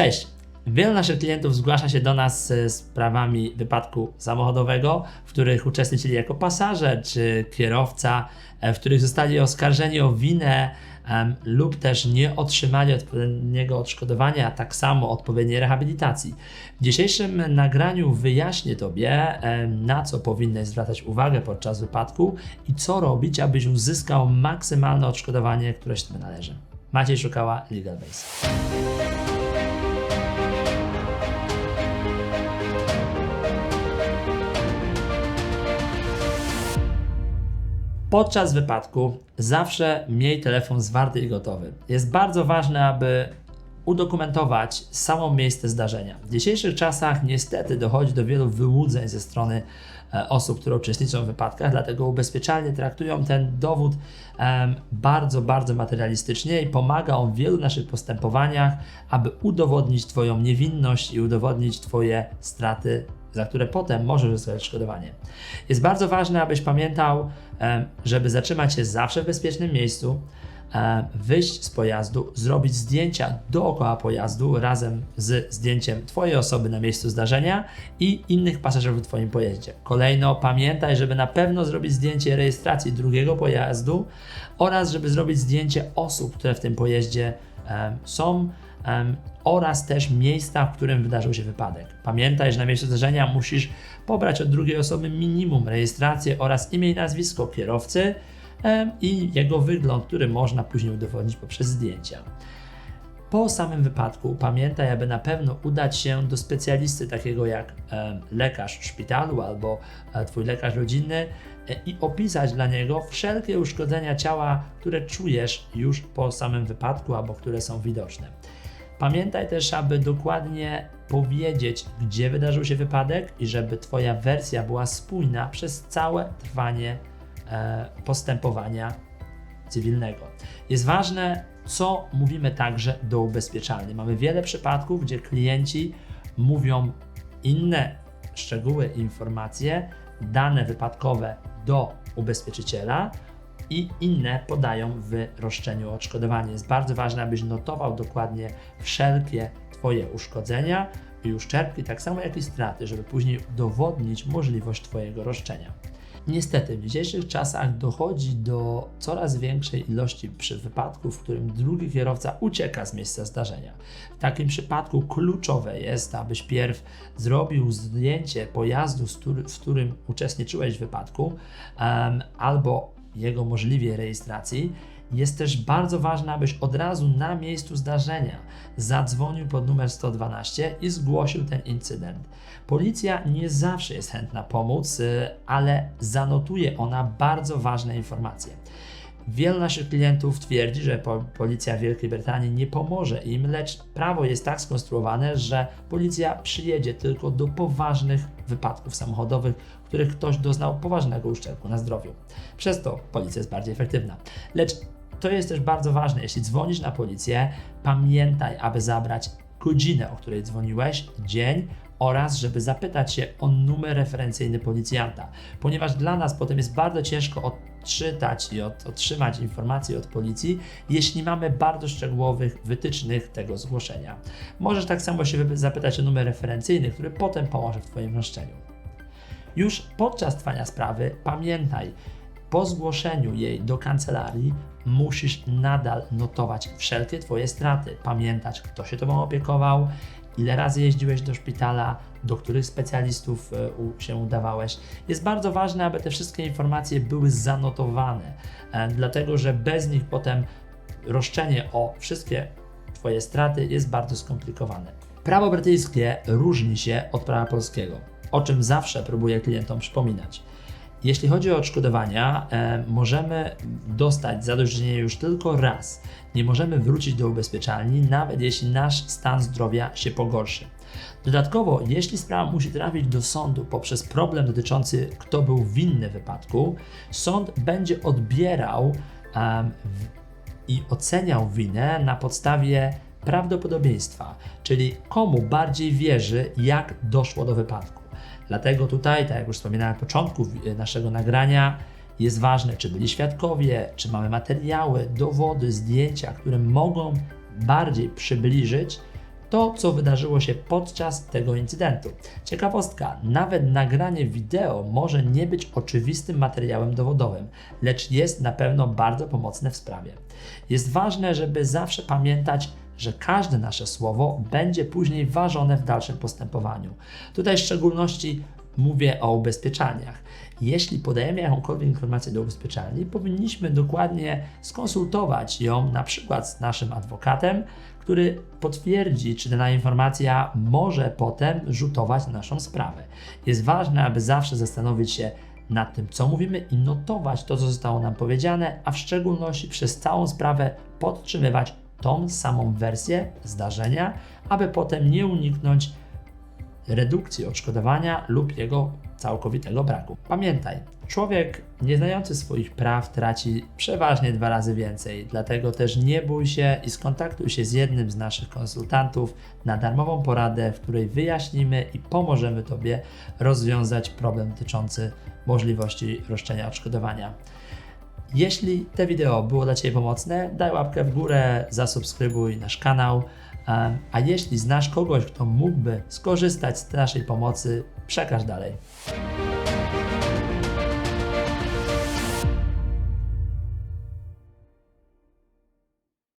Cześć! Wielu naszych klientów zgłasza się do nas z sprawami wypadku samochodowego, w których uczestniczyli jako pasażer czy kierowca, e, w których zostali oskarżeni o winę em, lub też nie otrzymali odpowiedniego odszkodowania, a tak samo odpowiedniej rehabilitacji. W dzisiejszym nagraniu wyjaśnię Tobie, em, na co powinieneś zwracać uwagę podczas wypadku i co robić, abyś uzyskał maksymalne odszkodowanie, które się należy. Maciej Szukała, Legal Base. Podczas wypadku zawsze miej telefon zwarty i gotowy. Jest bardzo ważne, aby udokumentować samo miejsce zdarzenia. W dzisiejszych czasach niestety dochodzi do wielu wyłudzeń ze strony e, osób, które uczestniczą w wypadkach, dlatego ubezpieczalnie traktują ten dowód bardzo, bardzo materialistycznie i pomaga on w wielu naszych postępowaniach, aby udowodnić Twoją niewinność i udowodnić Twoje straty za które potem możesz uzyskać odszkodowanie. Jest bardzo ważne, abyś pamiętał, żeby zatrzymać się zawsze w bezpiecznym miejscu, wyjść z pojazdu, zrobić zdjęcia dookoła pojazdu razem z zdjęciem Twojej osoby na miejscu zdarzenia i innych pasażerów w Twoim pojeździe. Kolejno pamiętaj, żeby na pewno zrobić zdjęcie rejestracji drugiego pojazdu oraz żeby zrobić zdjęcie osób, które w tym pojeździe są em, oraz też miejsca, w którym wydarzył się wypadek. Pamiętaj, że na miejscu zdarzenia musisz pobrać od drugiej osoby minimum rejestrację oraz imię i nazwisko kierowcy em, i jego wygląd, który można później udowodnić poprzez zdjęcia. Po samym wypadku pamiętaj, aby na pewno udać się do specjalisty takiego jak em, lekarz w szpitalu albo e, twój lekarz rodzinny e, i opisać dla niego wszelkie uszkodzenia ciała, które czujesz już po samym wypadku albo które są widoczne. Pamiętaj też, aby dokładnie powiedzieć, gdzie wydarzył się wypadek i żeby Twoja wersja była spójna przez całe trwanie e, postępowania cywilnego. Jest ważne, co mówimy także do ubezpieczalni. Mamy wiele przypadków, gdzie klienci mówią inne szczegóły, informacje, dane wypadkowe do ubezpieczyciela i inne podają w roszczeniu o odszkodowanie. Jest bardzo ważne, abyś notował dokładnie wszelkie Twoje uszkodzenia i uszczerbki, tak samo jak i straty, żeby później udowodnić możliwość Twojego roszczenia. Niestety, w dzisiejszych czasach dochodzi do coraz większej ilości przy wypadku, w którym drugi kierowca ucieka z miejsca zdarzenia. W takim przypadku kluczowe jest, abyś pierw zrobił zdjęcie pojazdu, w którym uczestniczyłeś w wypadku, em, albo jego możliwie rejestracji. Jest też bardzo ważne, abyś od razu na miejscu zdarzenia zadzwonił pod numer 112 i zgłosił ten incydent. Policja nie zawsze jest chętna pomóc, y, ale zanotuje ona bardzo ważne informacje. Wielu naszych klientów twierdzi, że po, policja Wielkiej Brytanii nie pomoże im, lecz prawo jest tak skonstruowane, że policja przyjedzie tylko do poważnych wypadków samochodowych, w których ktoś doznał poważnego uszczerbku na zdrowiu. Przez to policja jest bardziej efektywna. Lecz to jest też bardzo ważne, jeśli dzwonisz na policję, pamiętaj, aby zabrać godzinę, o której dzwoniłeś, dzień oraz żeby zapytać się o numer referencyjny policjanta, ponieważ dla nas potem jest bardzo ciężko odczytać i od, otrzymać informacje od policji, jeśli mamy bardzo szczegółowych wytycznych tego zgłoszenia. Możesz tak samo się zapytać o numer referencyjny, który potem pomoże w Twoim roszczeniu. Już podczas trwania sprawy pamiętaj, po zgłoszeniu jej do kancelarii musisz nadal notować wszelkie Twoje straty, pamiętać, kto się Tobą opiekował, ile razy jeździłeś do szpitala, do których specjalistów e, się udawałeś. Jest bardzo ważne, aby te wszystkie informacje były zanotowane, e, dlatego że bez nich potem roszczenie o wszystkie Twoje straty jest bardzo skomplikowane. Prawo brytyjskie różni się od prawa polskiego, o czym zawsze próbuję klientom przypominać. Jeśli chodzi o odszkodowania, e, możemy dostać zadośćuczynienie już tylko raz. Nie możemy wrócić do ubezpieczalni, nawet jeśli nasz stan zdrowia się pogorszy. Dodatkowo, jeśli sprawa musi trafić do sądu poprzez problem dotyczący kto był winny wypadku, sąd będzie odbierał i oceniał winę na podstawie prawdopodobieństwa, czyli komu bardziej wierzy, jak doszło do wypadku. Dlatego tutaj, tak jak już wspominałem na początku wi- naszego nagrania, jest ważne, czy byli świadkowie, czy mamy materiały, dowody, zdjęcia, które mogą bardziej przybliżyć to, co wydarzyło się podczas tego incydentu. Ciekawostka, nawet nagranie wideo może nie być oczywistym materiałem dowodowym, lecz jest na pewno bardzo pomocne w sprawie. Jest ważne, żeby zawsze pamiętać, że każde nasze słowo będzie później ważone w dalszym postępowaniu. Tutaj w szczególności mówię o ubezpieczalniach. Jeśli podajemy jakąkolwiek informację do ubezpieczalni, powinniśmy dokładnie skonsultować ją na przykład z naszym adwokatem, który potwierdzi, czy dana informacja może potem rzutować na naszą sprawę. Jest ważne, aby zawsze zastanowić się nad tym, co mówimy i notować to, co zostało nam powiedziane, a w szczególności przez całą sprawę podtrzymywać tą samą wersję zdarzenia, aby potem nie uniknąć redukcji odszkodowania lub jego całkowitego braku. Pamiętaj, człowiek nieznający swoich praw traci przeważnie dwa razy więcej, dlatego też nie bój się i skontaktuj się z jednym z naszych konsultantów na darmową poradę, w której wyjaśnimy i pomożemy Tobie rozwiązać problem dotyczący możliwości roszczenia odszkodowania. Jeśli te wideo było dla Ciebie pomocne, daj łapkę w górę, zasubskrybuj nasz kanał. A jeśli znasz kogoś, kto mógłby skorzystać z naszej pomocy, przekaż dalej.